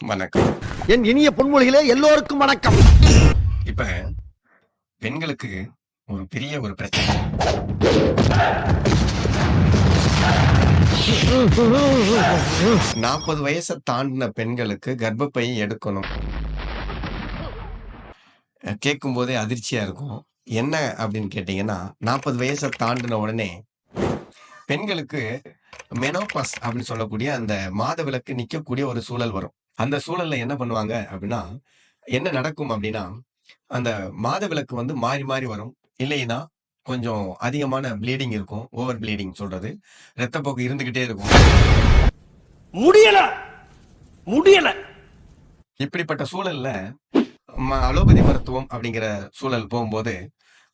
வணக்கம். என் இனிய பொன்மொழிகளே எல்லோருக்கும் வணக்கம். இப்ப பெண்களுக்கு ஒரு பெரிய ஒரு பிரச்சனை. நாற்பது வயசை தாண்டின பெண்களுக்கு கர்ப்பப்பை எடுக்கணும். கேட்கும் போதே அதிர்ச்சியா இருக்கும். என்ன அப்படின்னு கேட்டீங்கன்னா நாற்பது வயசை தாண்டின உடனே பெண்களுக்கு மெனோபாஸ் அப்படின்னு சொல்லக்கூடிய அந்த மாதவிலக்கு நிக்கக்கூடிய ஒரு சூழல் வரும். அந்த சூழல்ல என்ன பண்ணுவாங்க அப்படின்னா என்ன நடக்கும் அப்படின்னா அந்த மாதவிலக்கு வந்து மாறி மாறி வரும். இல்லைன்னா கொஞ்சம் அதிகமான ப்ளீடிங் இருக்கும். ஓவர் ப்ளீடிங் சொல்றது. ரத்தப்போக்கு இருந்துகிட்டே இருக்கும். முடியல! முடியல! இப்படிப்பட்ட சூழல்ல அலோபதி மருத்துவம் அப்படிங்கிற சூழல் போகும்போது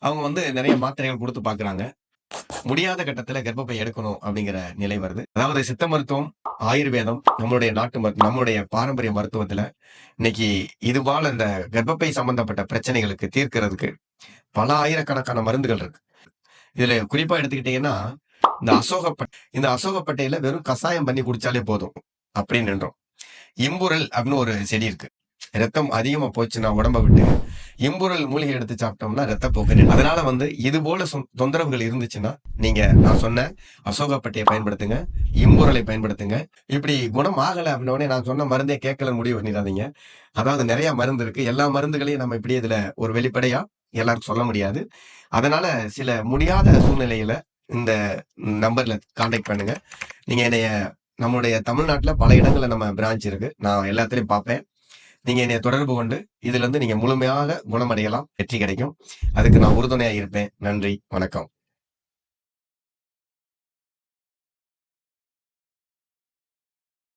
அவங்க வந்து நிறைய மாத்திரைகள் கொடுத்து பாக்குறாங்க முடியாத கட்டத்துல கர்ப்பப்பை எடுக்கணும் அப்படிங்கிற நிலை வருது. அதாவது சித்த மருத்துவம் ஆயுர்வேதம் நம்மளுடைய நாட்டு மருத்துவம் நம்மளுடைய பாரம்பரிய மருத்துவத்துல இன்னைக்கு இதுபால் இந்த கர்ப்பப்பை சம்பந்தப்பட்ட பிரச்சனைகளுக்கு தீர்க்கிறதுக்கு பல ஆயிரக்கணக்கான மருந்துகள் இருக்கு. இதுல குறிப்பா எடுத்துக்கிட்டீங்கன்னா இந்த அசோகப்பட்டை இந்த அசோகப்பட்டையில வெறும் கஷாயம் பண்ணி குடிச்சாலே போதும் அப்படின்னு நின்றோம். இம்புரல் அப்படின்னு ஒரு செடி இருக்கு. ரத்தம் அதிகமா போச்சுன்னா உடம்ப விட்டு இம்புரல் மூலிகை எடுத்து சாப்பிட்டோம்னா ரத்த போக்கு அதனால வந்து இது போல தொந்தரவுகள் இருந்துச்சுன்னா நீங்க நான் சொன்ன அசோகப்பட்டையை பயன்படுத்துங்க இம்புரலை பயன்படுத்துங்க. இப்படி குணம் ஆகலை அப்படின்னே நான் சொன்ன மருந்தே கேட்கல முடிவு பண்ணிடாதீங்க. அதாவது நிறைய மருந்து இருக்கு. எல்லா மருந்துகளையும் நம்ம இப்படி இதுல ஒரு வெளிப்படையா எல்லாருக்கும் சொல்ல முடியாது. அதனால சில முடியாத சூழ்நிலையில இந்த நம்பர்ல கான்டாக்ட் பண்ணுங்க. நீங்க என்னைய நம்மளுடைய தமிழ்நாட்டில் பல இடங்களில் நம்ம பிரான்ச் இருக்கு. நான் எல்லாத்துலேயும் பார்ப்பேன். நீங்க என்னை தொடர்பு கொண்டு இதுல இருந்து நீங்க முழுமையாக குணமடையலாம் வெற்றி கிடைக்கும். அதுக்கு நான் உறுதுணையா இருப்பேன். நன்றி வணக்கம்.